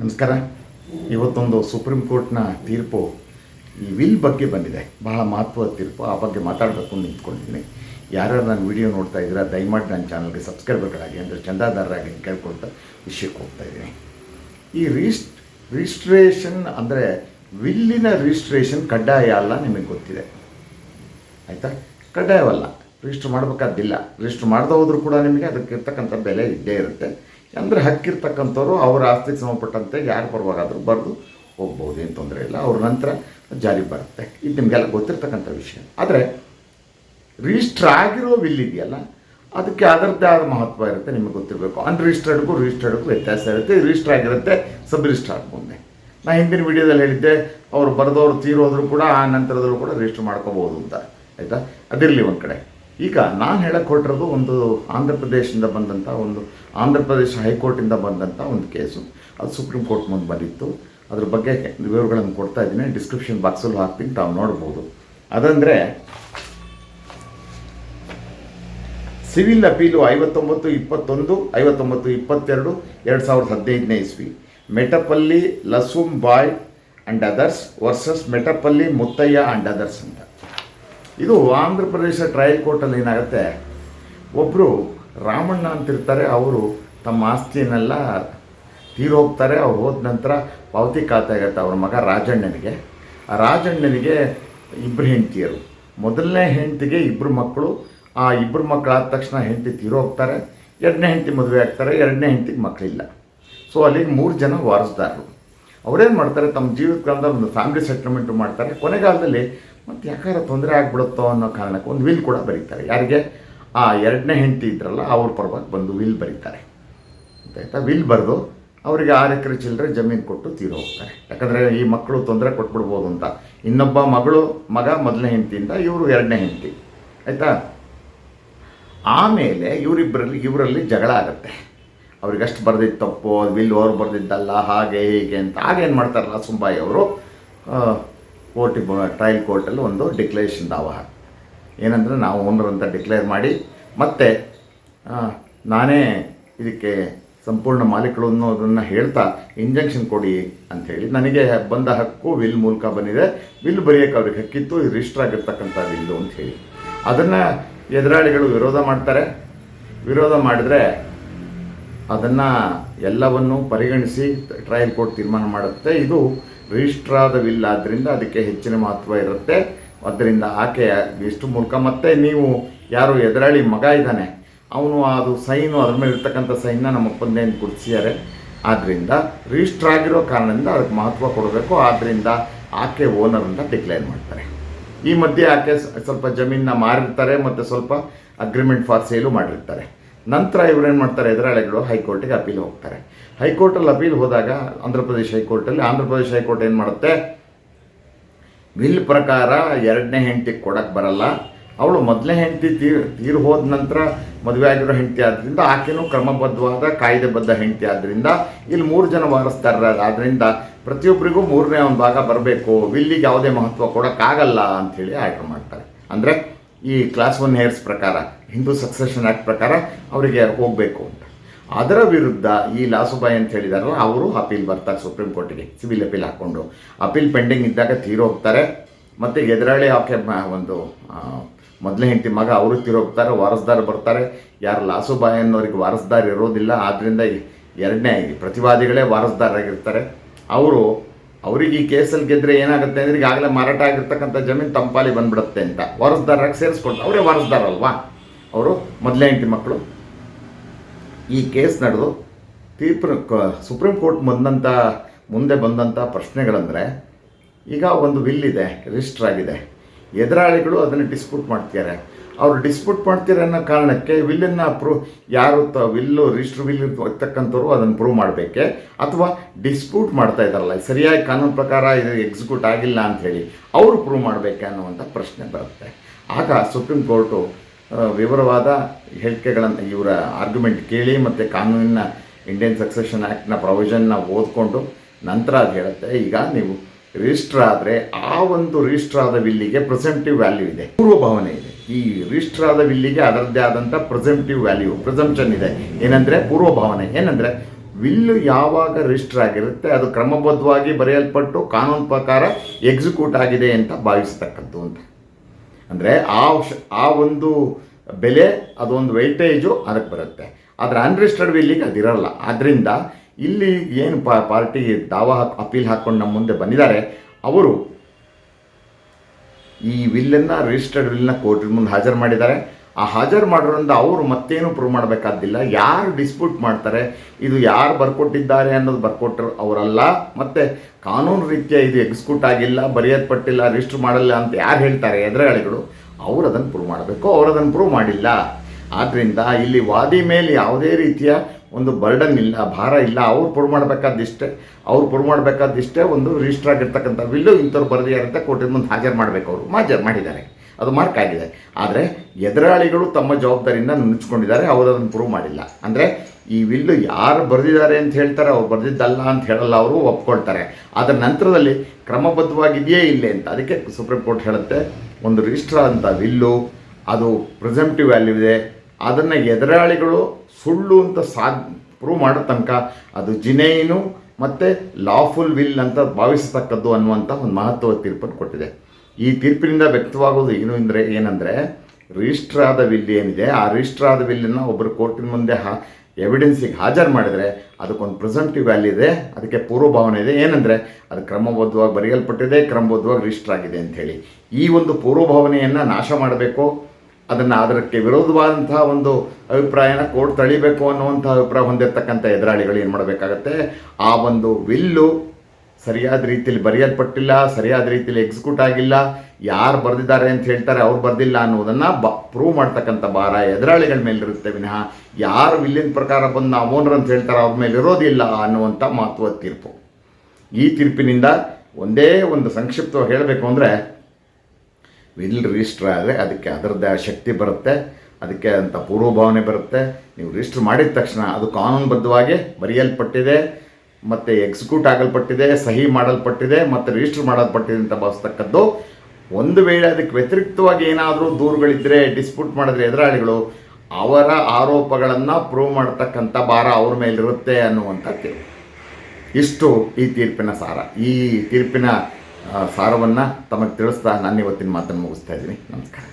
ನಮಸ್ಕಾರ. ಇವತ್ತೊಂದು ಸುಪ್ರೀಂ ಕೋರ್ಟ್ನ ತೀರ್ಪು ಈ ವಿಲ್ ಬಗ್ಗೆ ಬಂದಿದೆ. ಬಹಳ ಮಹತ್ವದ ತೀರ್ಪು. ಆ ಬಗ್ಗೆ ಮಾತಾಡಬೇಕು ಅಂತ ನಿಂತ್ಕೊಂಡಿದ್ದೀನಿ. ಯಾರ್ಯಾರು ನಾನು ವಿಡಿಯೋ ನೋಡ್ತಾ ಇದ್ದೀರಾ, ದಯಮಾಡಿ ನನ್ನ ಚಾನಲ್ಗೆ ಸಬ್ಸ್ಕ್ರೈಬರ್ಗಳಾಗಿ ಅಂದರೆ ಚಂದಾದಾರರಾಗಿ ಕೇಳ್ಕೊಳ್ತಾ ವಿಷಯಕ್ಕೆ ಹೋಗ್ತಾ ಇದ್ದೀನಿ. ಈ ರಿಜಿಸ್ಟ್ ರಿಜಿಸ್ಟ್ರೇಷನ್ ಅಂದರೆ ವಿಲ್ಲಿನ ರಿಜಿಸ್ಟ್ರೇಷನ್ ಕಡ್ಡಾಯ ಅಲ್ಲ ನಿಮಗೆ ಗೊತ್ತಿದೆ. ಆಯಿತಾ? ಕಡ್ಡಾಯವಲ್ಲ. ರಿಜಿಸ್ಟ್ರ್ ಮಾಡಬೇಕಾದಿಲ್ಲ ರಿಜಿಸ್ಟ್ರ್ ಮಾಡದೆ ಹೋದರೂ ಕೂಡ ನಿಮಗೆ ಅದಕ್ಕೆ ಇರ್ತಕ್ಕಂಥ ಬೆಲೆ ಇದ್ದೇ ಇರುತ್ತೆ. ಅಂದರೆ ಹಕ್ಕಿರ್ತಕ್ಕಂಥವ್ರು ಅವರ ಆಸ್ತಿಗೆ ಸಂಬಂಧಪಟ್ಟಂತೆ ಯಾರು ಪರವಾಗಾದರೂ ಬರೆದು ಹೋಗ್ಬೋದು, ಏನು ತೊಂದರೆ ಇಲ್ಲ. ಅವ್ರ ನಂತರ ಜಾರಿ ಬರುತ್ತೆ. ಇದು ನಿಮಗೆಲ್ಲ ಗೊತ್ತಿರ್ತಕ್ಕಂಥ ವಿಷಯ. ಆದರೆ ರಿಜಿಸ್ಟರ್ ಆಗಿರೋ ವಿಲ್ ಇದೆಯಲ್ಲ, ಅದಕ್ಕೆ ಅದರದ್ದೇ ಆದ ಮಹತ್ವ ಇರುತ್ತೆ, ನಿಮಗೆ ಗೊತ್ತಿರಬೇಕು. ಅನ್ರಿಜಿಸ್ಟರ್ಡ್ಗೂ ರಿಜಿಸ್ಟರ್ಡ್ಗೂ ವ್ಯತ್ಯಾಸ ಇರುತ್ತೆ. ರಿಜಿಸ್ಟರ್ ಆಗಿರುತ್ತೆ ಸಬ್ ರಿಜಿಸ್ಟರ್ ಆಗ್ಬೋದೆ ನಾನು ಹಿಂದಿನ ವಿಡಿಯೋದಲ್ಲಿ ಹೇಳಿದ್ದೆ, ಅವರು ಬರೆದವರು ತೀರೋದ್ರು ಕೂಡ ಆ ನಂತರದಲ್ಲೂ ಕೂಡ ರಿಜಿಸ್ಟರ್ ಮಾಡ್ಕೋಬೋದು ಅಂತ. ಆಯಿತಾ? ಅದಿರಲಿ ಒಂದು ಕಡೆ. ಈಗ ನಾನು ಹೇಳಕ್ಕೆ ಹೊರಟಿರೋದು ಒಂದು ಆಂಧ್ರ ಪ್ರದೇಶದಿಂದ ಬಂದಂಥ ಒಂದು ಆಂಧ್ರ ಪ್ರದೇಶ ಹೈಕೋರ್ಟಿಂದ ಬಂದಂಥ ಒಂದು ಕೇಸು. ಅದು ಸುಪ್ರೀಂ ಕೋರ್ಟ್ ಮುಂದೆ ಬಂದಿತ್ತು. ಅದ್ರ ಬಗ್ಗೆ ವಿವರಗಳನ್ನು ಕೊಡ್ತಾ ಇದ್ದೀನಿ. ಡಿಸ್ಕ್ರಿಪ್ಷನ್ ಬಾಕ್ಸಲ್ಲೂ ಹಾಕ್ತೀನಿ, ತಾವು ನೋಡ್ಬೋದು. ಅದಂದರೆ, ಸಿವಿಲ್ ಅಪೀಲು ಐವತ್ತೊಂಬತ್ತು, ಇಪ್ಪತ್ತೊಂದು, ಐವತ್ತೊಂಬತ್ತು, ಇಪ್ಪತ್ತೆರಡು, ಎರಡು ಸಾವಿರದ ಹದಿನೈದನೇ ಇಸ್ವಿ. Metapalli Lasum Bai and others versus Metapalli Muthaiah and others ಅಂತ. ಇದು ಆಂಧ್ರ ಪ್ರದೇಶ ಟ್ರಯಲ್ ಕೋರ್ಟಲ್ಲಿ ಏನಾಗುತ್ತೆ? ಒಬ್ಬರು ರಾಮಣ್ಣ ಅಂತಿರ್ತಾರೆ, ಅವರು ತಮ್ಮ ಆಸ್ತಿಯನ್ನೆಲ್ಲ ತೀರೋಗ್ತಾರೆ, ಅವ್ರು ಹೋದ ನಂತರ ಪಾವತಿ ಖಾತೆ ಆಗುತ್ತೆ ಅವ್ರ ಮಗ ರಾಜಣ್ಣನಿಗೆ. ಆ ರಾಜಣ್ಣನಿಗೆ ಇಬ್ಬರು ಹೆಂಡತಿಯರು. ಮೊದಲನೇ ಹೆಂಡತಿಗೆ ಇಬ್ಬರು ಮಕ್ಕಳು, ಆ ಇಬ್ಬರು ಮಕ್ಕಳಾದ ತಕ್ಷಣ ಹೆಂಡತಿ ತೀರೋಗ್ತಾರೆ, ಎರಡನೇ ಹೆಂಡತಿ ಮದುವೆ ಆಗ್ತಾರೆ, ಎರಡನೇ ಹೆಂಡತಿಗೆ ಮಕ್ಕಳಿಲ್ಲ ಸೊ ಅಲ್ಲಿ ಮೂರು ಜನ ವಾರಸ್ದಾರರು. ಅವರೇನು ಮಾಡ್ತಾರೆ, ತಮ್ಮ ಜೀವಿತ ಒಂದು ಫ್ಯಾಮಿಲಿ ಸೆಟ್ಲ್ಮೆಂಟು ಮಾಡ್ತಾರೆ. ಕೊನೆಗಾಲದಲ್ಲಿ ಮತ್ತು ಯಾಕಾರ ತೊಂದರೆ ಆಗಿಬಿಡುತ್ತೋ ಅನ್ನೋ ಕಾರಣಕ್ಕೆ ಒಂದು ವಿಲ್ ಕೂಡ ಬರೀತಾರೆ. ಯಾರಿಗೆ? ಆ ಎರಡನೇ ಹೆಂಡತಿ ಇದ್ರಲ್ಲ, ಅವ್ರ ಪರವಾಗಿ ಬಂದು ವಿಲ್ ಬರೀತಾರೆ. ಆಯಿತಾ? ವಿಲ್ ಬರೆದು ಅವರಿಗೆ ಆರು ಎಕರೆ ಚಿಲ್ಲರೆ ಜಮೀನು ಕೊಟ್ಟು ತೀರು ಹೋಗ್ತಾರೆ. ಯಾಕಂದರೆ ಈ ಮಕ್ಕಳು ತೊಂದರೆ ಕೊಟ್ಬಿಡ್ಬೋದು ಅಂತ. ಇನ್ನೊಬ್ಬ ಮಗಳು, ಮಗ ಮೊದಲನೇ ಹೆಂಡತಿಯಿಂದ ಇವರು ಎರಡನೇ ಹೆಂಡತಿ. ಆಯಿತಾ? ಆಮೇಲೆ ಇವರಿಬ್ಬರಲ್ಲಿ ಇವರಲ್ಲಿ ಜಗಳ ಆಗುತ್ತೆ. ಅವ್ರಿಗಷ್ಟು ಬರೆದಿದ್ದು ತಪ್ಪು ವಿಲ್ ಅವ್ರು ಬರೆದಿದ್ದಲ್ಲ, ಹಾಗೆ ಹೀಗೆ ಅಂತ. ಆಗೇನು ಮಾಡ್ತಾರಲ್ಲ ಸುಂಬಾಯಿ ಅವರು ಕೋರ್ಟಿಗೆ ಟ್ರಯಲ್ ಕೋರ್ಟಲ್ಲಿ ಒಂದು ಡಿಕ್ಲರೇಷನ್ ದಾವ. ಹಾಕ್ತಾರೆ. ಏನಂದರೆ ನಾವು ಓನರ್ ಅಂತ ಡಿಕ್ಲೇರ್ ಮಾಡಿ, ಮತ್ತೆ ನಾನೇ ಇದಕ್ಕೆ ಸಂಪೂರ್ಣ ಮಾಲೀಕರು ಅನ್ನೋದನ್ನು ಹೇಳ್ತಾ ಇಂಜೆಕ್ಷನ್ ಕೊಡಿ ಅಂಥೇಳಿ ನನಗೆ ಬಂದ ಹಕ್ಕು ವಿಲ್ ಮೂಲಕ ಬಂದಿದೆ. ವಿಲ್ ಬರೆಯೋಕೆ ಅವ್ರಿಗೆ ಹಕ್ಕಿತ್ತು, ಇದು ರಿಜಿಸ್ಟರ್ ಆಗಿರ್ತಕ್ಕಂಥ ವಿಲ್ಲು ಅಂತ ಹೇಳಿ. ಅದನ್ನು ಎದುರಾಳಿಗಳು ವಿರೋಧ ಮಾಡ್ತಾರೆ. ವಿರೋಧ ಮಾಡಿದ್ರೆ ಅದನ್ನು ಎಲ್ಲವನ್ನು ಪರಿಗಣಿಸಿ ಟ್ರಯಲ್ ಕೋರ್ಟ್ ತೀರ್ಮಾನ ಮಾಡುತ್ತೆ. ಇದು ರಿಜಿಸ್ಟರ್ ಆದ ವಿಲ್ ಆದ್ದರಿಂದ ಅದಕ್ಕೆ ಹೆಚ್ಚಿನ ಮಹತ್ವ ಇರುತ್ತೆ. ಅದರಿಂದ ಆಕೆ ಇಷ್ಟು ಮೂಲಕ ಮತ್ತೆ ನೀವು ಯಾರು ಎದುರಾಳಿ ಮಗ ಇದ್ದಾನೆ, ಅವನು ಅದು ಸೈನು, ಅದ್ರ ಮೇಲೆ ಇರ್ತಕ್ಕಂಥ ಸೈನ್ನ ನಮ್ಮ ಒಪ್ಪಂದೆಯಿಂದ ಗುರುತಿಸಿದ್ದಾರೆ. ಆದ್ದರಿಂದ ರಿಜಿಸ್ಟರ್ ಆಗಿರೋ ಕಾರಣದಿಂದ ಅದಕ್ಕೆ ಮಹತ್ವ ಕೊಡಬೇಕು. ಆದ್ದರಿಂದ ಆಕೆ ಓನರ್ ಅಂತ ಡಿಕ್ಲೇರ್ ಮಾಡ್ತಾರೆ. ಈ ಮಧ್ಯೆ ಆಕೆ ಸ್ವಲ್ಪ ಜಮೀನನ್ನ ಮಾರಿರ್ತಾರೆ, ಮತ್ತು ಸ್ವಲ್ಪ ಅಗ್ರಿಮೆಂಟ್ ಫಾರ್ ಸೇಲು ಮಾಡಿರ್ತಾರೆ. ನಂತರ ಇವ್ರೇನು ಮಾಡ್ತಾರೆ? ಎದುರಾಳಿಗಳು ಹೈಕೋರ್ಟಿಗೆ ಅಪೀಲ್ ಹೋಗ್ತಾರೆ. ಹೈಕೋರ್ಟಲ್ಲಿ ಅಪೀಲ್ ಹೋದಾಗ ಆಂಧ್ರ ಪ್ರದೇಶ ಹೈಕೋರ್ಟಲ್ಲಿ ಆಂಧ್ರ ಪ್ರದೇಶ ಹೈಕೋರ್ಟ್ ಏನು ಮಾಡುತ್ತೆ? ವಿಲ್ ಪ್ರಕಾರ ಎರಡನೇ ಹೆಂಡತಿಗೆ ಕೊಡಕ್ಕೆ ಬರಲ್ಲ. ಅವಳು ಮೊದಲನೇ ಹೆಂಡತಿ ತೀರ್, ತೀರು ಹೋದ ನಂತರ ಮದುವೆ ಆಗಿರೋ ಹೆಂಡತಿ ಆದ್ದರಿಂದ ಆಕೆನೂ ಕ್ರಮಬದ್ಧವಾದ, ಕಾಯ್ದೆಬದ್ಧ ಹೆಂಡತಿ ಆದ್ದರಿಂದ ಇಲ್ಲಿ ಮೂರು ಜನ ವಾರಸ್ದಾರರ ಆದ್ದರಿಂದ ಪ್ರತಿಯೊಬ್ಬರಿಗೂ ಮೂರನೇ ಒಂದು ಭಾಗ ಬರಬೇಕು. ವಿಲ್ಲಿಗೆ ಯಾವುದೇ ಮಹತ್ವ ಕೊಡೋಕ್ಕಾಗಲ್ಲ ಅಂಥೇಳಿ ಆರ್ಡರ್ ಮಾಡ್ತಾರೆ. ಅಂದರೆ ಈ ಕ್ಲಾಸ್ ಒನ್ ಹೇರ್ಸ್ ಪ್ರಕಾರ, ಹಿಂದೂ ಸಕ್ಸೆಷನ್ ಆ್ಯಕ್ಟ್ ಪ್ರಕಾರ ಅವರಿಗೆ ಹೋಗಬೇಕು ಅಂತ. ಅದರ ವಿರುದ್ಧ ಈ ಲಾಸುಬಾಯಿ ಅಂತ ಹೇಳಿದಾರಲ್ಲ, ಅವರು ಅಪೀಲ್ ಬರ್ತಾರೆ ಸುಪ್ರೀಂ ಕೋರ್ಟಿಗೆ ಸಿವಿಲ್ ಅಪೀಲ್ ಹಾಕ್ಕೊಂಡು. ಅಪೀಲ್ ಪೆಂಡಿಂಗ್ ಇದ್ದಾಗ ತೀರೋಗ್ತಾರೆ ಮತ್ತು ಎದುರಾಳಿ ಆಕೆ ಒಂದು ಮೊದಲ ಹೆಂಡತಿ ಮಗ, ಅವರು ತೀರೋಗ್ತಾರೆ ವಾರಸ್ದಾರ ಬರ್ತಾರೆ. ಯಾರು ಲಾಸುಬಾಯಿ ಅನ್ನೋರಿಗೆ ವಾರಸ್ದಾರ ಇರೋದಿಲ್ಲ ಆದ್ದರಿಂದ ಎರಡನೇ ಪ್ರತಿವಾದಿಗಳೇ ವಾರಸ್ದಾರಾಗಿರ್ತಾರೆ ಅವರು ಅವ್ರಿಗೆ ಈ ಕೇಸಲ್ಲಿ ಗೆದ್ರೆ ಏನಾಗುತ್ತೆ ಅಂದರೆ ಈಗಾಗಲೇ ಮಾರಾಟ ಆಗಿರ್ತಕ್ಕಂಥ ಜಮೀನು ತಂಪಾಲಿ ಬಂದ್ಬಿಡುತ್ತೆ ಅಂತ. ವಾರಸ್ದಾರಾಗಿ ಸೇರಿಸ್ಕೊಳ್ತಾರೆ ಅವರೇ ವಾರಸ್ದಾರಲ್ವಾ ಅವರು ಮೊದಲೇ ಹೆಂಡತಿ ಮಕ್ಕಳು. ಈ ಕೇಸ್ ನಡೆದು ತೀರ್ಪಿನ ಸುಪ್ರೀಂ ಕೋರ್ಟ್ ಬಂದಂಥ ಮುಂದೆ ಬಂದಂಥ ಪ್ರಶ್ನೆಗಳಂದರೆ, ಈಗ ಒಂದು ವಿಲ್ ಇದೆ ರಿಜಿಸ್ಟರ್ ಆಗಿದೆ. ಎದುರಾಳಿಗಳು ಅದನ್ನು ಡಿಸ್ಪ್ಯೂಟ್ ಮಾಡ್ತಿದ್ದಾರೆ. ಅವರು ಡಿಸ್ಪ್ಯೂಟ್ ಮಾಡ್ತೀರ ಅನ್ನೋ ಕಾರಣಕ್ಕೆ ವಿಲ್ಲನ್ನು ಪ್ರೂವ್ ಯಾರು ತ ವಿಲ್ಲು ರಿಜಿಸ್ಟರ್ ವಿಲ್ ಇರ್ತಕ್ಕಂಥವ್ರು ಅದನ್ನು ಪ್ರೂವ್ ಮಾಡಬೇಕೆ? ಅಥವಾ ಡಿಸ್ಪ್ಯೂಟ್ ಮಾಡ್ತಾ ಇದ್ದಾರಲ್ಲ ಸರಿಯಾಗಿ ಕಾನೂನು ಪ್ರಕಾರ ಇದು ಎಕ್ಸಿಕ್ಯೂಟ್ ಆಗಿಲ್ಲ ಅಂಥೇಳಿ ಅವರು ಪ್ರೂವ್ ಮಾಡಬೇಕೆ ಅನ್ನುವಂಥ ಪ್ರಶ್ನೆ ಬರುತ್ತೆ. ಆಗ ಸುಪ್ರೀಂ ಕೋರ್ಟು ವಿವರವಾದ ಹೇಳಿಕೆಗಳನ್ನು, ಇವರ ಆರ್ಗ್ಯುಮೆಂಟ್ ಕೇಳಿ ಮತ್ತು ಕಾನೂನಿನ ಇಂಡಿಯನ್ ಸಕ್ಸೆಷನ್ ಆ್ಯಕ್ಟ್ನ ಪ್ರೊವಿಷನ್ನ ಓದ್ಕೊಂಡು ನಂತರ ಅದು ಹೇಳುತ್ತೆ. ಈಗ ನೀವು ರಿಜಿಸ್ಟರ್ ಆದರೆ ಆ ಒಂದು ರಿಜಿಸ್ಟರ್ ಆದ ವಿಲ್ಲಿಗೆ ಪ್ರೆಸೆಂಟಿವ್ ವ್ಯಾಲ್ಯೂ ಇದೆ. ಪೂರ್ವ ಭಾವನೆ ಇದೆ. ಈ ರಿಜಿಸ್ಟರ್ ಆದ ವಿಲ್ಲಿಗೆ ಅದರದ್ದೇ ಆದಂಥ ಪ್ರೆಸೆಂಟಿವ್ ವ್ಯಾಲ್ಯೂ, ಪ್ರೆಸಂಪ್ಷನ್ ಇದೆ. ಏನಂದರೆ ಪೂರ್ವ ಭಾವನೆ ಏನಂದರೆ ವಿಲ್ಲು ಯಾವಾಗ ರಿಜಿಸ್ಟರ್ ಆಗಿರುತ್ತೆ, ಅದು ಕ್ರಮಬದ್ಧವಾಗಿ ಬರೆಯಲ್ಪಟ್ಟು ಕಾನೂನು ಪ್ರಕಾರ ಎಕ್ಸಿಕ್ಯೂಟ್ ಆಗಿದೆ ಅಂತ ಭಾವಿಸ್ತಕ್ಕದ್ದು ಅಂತ. ಅಂದರೆ ಆ ಆ ಒಂದು ಬೆಲೆ, ಅದೊಂದು ವೈಟೇಜು ಅದಕ್ಕೆ ಬರುತ್ತೆ. ಆದರೆ ಅನ್ರಿಜಿಸ್ಟರ್ಡ್ ವಿಲ್ಲಿಗೆ ಅದಿರಲ್ಲ. ಆದ್ದರಿಂದ ಇಲ್ಲಿ ಏನು ಪಾರ್ಟಿ ದಾವಾ ಅಪೀಲ್ ಹಾಕ್ಕೊಂಡು ನಮ್ಮ ಮುಂದೆ ಬಂದಿದ್ದಾರೆ, ಅವರು ಈ ವಿಲ್ಲನ್ನು ರಿಜಿಸ್ಟರ್ಡ್ ವಿಲ್ನ ಕೋರ್ಟ್ ಮುಂದೆ ಹಾಜರು ಮಾಡಿದ್ದಾರೆ. ಆ ಹಾಜರು ಮಾಡೋದ್ರಿಂದ ಅವರು ಮತ್ತೇನು ಪ್ರೂವ್ ಮಾಡಬೇಕಾದಿಲ್ಲ ಯಾರು ಡಿಸ್ಪ್ಯೂಟ್ ಮಾಡ್ತಾರೆ, ಇದು ಯಾರು ಬರ್ಕೊಟ್ಟಿದ್ದಾರೆ ಅನ್ನೋದು ಬರ್ಕೊಟ್ಟರು ಅವರಲ್ಲ. ಮತ್ತು ಕಾನೂನು ರೀತಿಯ ಇದು ಎಕ್ಸಿಕ್ಯೂಟ್ ಆಗಿಲ್ಲ, ಬರೆಯಲ್ಪಟ್ಟಿಲ್ಲ ರಿಜಿಸ್ಟರ್ ಮಾಡಲ್ಲ ಅಂತ ಯಾರು ಹೇಳ್ತಾರೆ ಎದುರಾಳಿಗಳು ಅವರು ಅದನ್ನು ಪ್ರೂವ್ ಮಾಡಬೇಕು, ಅವರು ಅದನ್ನು ಪ್ರೂವ್ ಮಾಡಿಲ್ಲ. ಆದ್ದರಿಂದ ಇಲ್ಲಿ ವಾದಿ ಮೇಲೆ ಯಾವುದೇ ರೀತಿಯ ಒಂದು ಬರ್ಡನ್ ಇಲ್ಲ, ಭಾರ ಇಲ್ಲ, ಅವ್ರು ಪ್ರೂವ್ ಮಾಡಬೇಕಾದಿಷ್ಟೇ ಅವ್ರು ಪ್ರೂವ್ ಮಾಡಬೇಕಾದಿಷ್ಟೇ ಒಂದು ರಿಜಿಸ್ಟರ್ ಆಗಿರ್ತಕ್ಕಂಥ ವಿಲ್ಲು ಇಂಥವ್ರು ಬರೆದಿದ್ದಾರೆ ಅಂತ ಕೋರ್ಟಿನ ಮುಂದೆ ಹಾಜರು ಮಾಡಬೇಕು ಅವರು. ಮಾಜರ್ ಮಾಡಿದ್ದಾರೆ. ಅದು ಮಾರ್ಕ್ ಆಗಿದೆ. ಆದರೆ ಎದುರಾಳಿಗಳು ತಮ್ಮ ಜವಾಬ್ದಾರಿಯಿಂದ ನುಚ್ಕೊಂಡಿದ್ದಾರೆ ಅವರು ಅದನ್ನು ಪ್ರೂವ್ ಮಾಡಿಲ್ಲ. ಅಂದರೆ ಈ ವಿಲ್ಲು ಯಾರು ಬರೆದಿದ್ದಾರೆ ಅಂತ ಹೇಳ್ತಾರೆ, ಅವ್ರು ಬರೆದಿದ್ದಲ್ಲ ಅಂತ ಹೇಳಲ್ಲ, ಅವರು ಒಪ್ಕೊಳ್ತಾರೆ. ಅದರ ನಂತರದಲ್ಲಿ ಕ್ರಮಬದ್ಧವಾಗಿದೆಯೇ ಇಲ್ಲೇ ಅಂತ, ಅದಕ್ಕೆ ಸುಪ್ರೀಂ ಕೋರ್ಟ್ ಹೇಳುತ್ತೆ, ಒಂದು ರಿಜಿಸ್ಟರ್ ಅಂತ ವಿಲ್ಲು, ಅದು ಪ್ರೆಸೆಂಟಿವ್ ವ್ಯಾಲ್ಯೂ ಇದೆ ಅದನ್ನು ಎದುರಾಳಿಗಳು ಸುಳ್ಳು ಅಂತ ಸಾ ಪ್ರೂವ್ ಮಾಡೋ ತನಕ ಅದು ಜಿನೇನು ಮತ್ತು ಲಾಫುಲ್ ವಿಲ್ ಅಂತ ಭಾವಿಸತಕ್ಕದ್ದು ಅನ್ನುವಂಥ ಒಂದು ಮಹತ್ವದ ತೀರ್ಪನ್ನು ಕೊಟ್ಟಿದೆ. ಈ ತೀರ್ಪಿನಿಂದ ವ್ಯಕ್ತವಾಗೋದು ಏನು ಅಂದರೆ ಏನಂದರೆ ರಿಜಿಸ್ಟರ್ ಆದ ವಿಲ್ ಏನಿದೆ, ಆ ರಿಜಿಸ್ಟರ್ ಆದ ವಿಲ್ಲನ್ನು ಒಬ್ಬರು ಕೋರ್ಟಿನ ಮುಂದೆ ಹಾ ಎವಿಡೆನ್ಸಿಗೆ ಹಾಜರು ಮಾಡಿದರೆ ಅದಕ್ಕೊಂದು ಪ್ರೆಸೆಂಟಿವ್ ವ್ಯಾಲ್ಯೂ ಇದೆ, ಅದಕ್ಕೆ ಪೂರ್ವಭಾವನೆ ಇದೆ. ಏನಂದರೆ, ಅದು ಕ್ರಮಬದ್ಧವಾಗಿ ಬರೆಯಲ್ಪಟ್ಟಿದೆ, ಕ್ರಮಬದ್ಧವಾಗಿ ರಿಜಿಸ್ಟರ್ ಆಗಿದೆ ಅಂಥೇಳಿ ಈ ಒಂದು ಪೂರ್ವಭಾವನೆಯನ್ನು ನಾಶ ಮಾಡಬೇಕು ಅದನ್ನು ಅದಕ್ಕೆ ವಿರೋಧವಾದಂತಹ ಒಂದು ಅಭಿಪ್ರಾಯನ ಕೋರ್ಟ್ ತಳಿಬೇಕು ಅನ್ನುವಂಥ ಅಭಿಪ್ರಾಯ ಹೊಂದಿರತಕ್ಕಂಥ ಎದುರಾಳಿಗಳು ಏನು ಮಾಡಬೇಕಾಗತ್ತೆ? ಆ ಒಂದು ವಿಲ್ಲು ಸರಿಯಾದ ರೀತಿಯಲ್ಲಿ ಬರೆಯಲ್ಪಟ್ಟಿಲ್ಲ, ಸರಿಯಾದ ರೀತಿಯಲ್ಲಿ ಎಕ್ಸಿಕ್ಯೂಟ್ ಆಗಿಲ್ಲ, ಯಾರು ಬರೆದಿದ್ದಾರೆ ಅಂತ ಹೇಳ್ತಾರೆ, ಅವ್ರು ಬರೆದಿಲ್ಲ ಅನ್ನೋದನ್ನು ಬ ಪ್ರೂವ್ ಮಾಡ್ತಕ್ಕಂಥ ಭಾರ ಎದುರಾಳಿಗಳ ಮೇಲಿರುತ್ತೆ ವಿನಃ ಯಾರು ವಿಲ್ಲಿನ ಪ್ರಕಾರ ಬಂದು ನಾವು ಓನರ್ ಅಂತ ಹೇಳ್ತಾರೆ ಅವ್ರ ಮೇಲೆ ಇರೋದಿಲ್ಲ ಅನ್ನುವಂಥ ಮಹತ್ವದ ತೀರ್ಪು. ಈ ತೀರ್ಪಿನಿಂದ ಒಂದೇ ಒಂದು ಸಂಕ್ಷಿಪ್ತವಾಗಿ ಹೇಳಬೇಕು ಅಂದರೆ ವಿಲ್ ರಿಜಿಸ್ಟರ್ ಆದರೆ ಅದಕ್ಕೆ ಅದರದ್ದೇ ಶಕ್ತಿ ಬರುತ್ತೆ, ಅದಕ್ಕೆ ಅಂತ ಪೂರ್ವಭಾವನೆ ಬರುತ್ತೆ. ನೀವು ರಿಜಿಸ್ಟರ್ ಮಾಡಿದ ತಕ್ಷಣ ಅದು ಕಾನೂನುಬದ್ಧವಾಗಿ ಬರೆಯಲ್ಪಟ್ಟಿದೆ, ಮತ್ತು ಎಕ್ಸಿಕ್ಯೂಟ್ ಆಗಲ್ಪಟ್ಟಿದೆ, ಸಹಿ ಮಾಡಲ್ಪಟ್ಟಿದೆ, ಮತ್ತು ರಿಜಿಸ್ಟರ್ ಮಾಡಲ್ಪಟ್ಟಿದೆ ಅಂತ ಭಾವಿಸ್ತಕ್ಕದ್ದು. ಒಂದು ವೇಳೆ ಅದಕ್ಕೆ ವ್ಯತಿರಿಕ್ತವಾಗಿ ಏನಾದರೂ ದೂರುಗಳಿದ್ದರೆ ಡಿಸ್ಪ್ಯೂಟ್ ಮಾಡಿದ್ರೆ ಎದುರಾಳಿಗಳು, ಅವರ ಆರೋಪಗಳನ್ನು ಪ್ರೂವ್ ಮಾಡ್ತಕ್ಕಂಥ ಭಾರ ಅವ್ರ ಮೇಲಿರುತ್ತೆ ಅನ್ನುವಂಥ ಇಷ್ಟು ಈ ತೀರ್ಪಿನ ಸಾರ. ಈ ತೀರ್ಪಿನ ಸಾರವನ್ನು ತಮಗೆ ತಿಳಿಸ್ತಾ ನಾನು ಇವತ್ತಿನ ಮಾತನ್ನು ಮುಗಿಸ್ತಾ ಇದ್ದೀನಿ. ನಮಸ್ಕಾರ.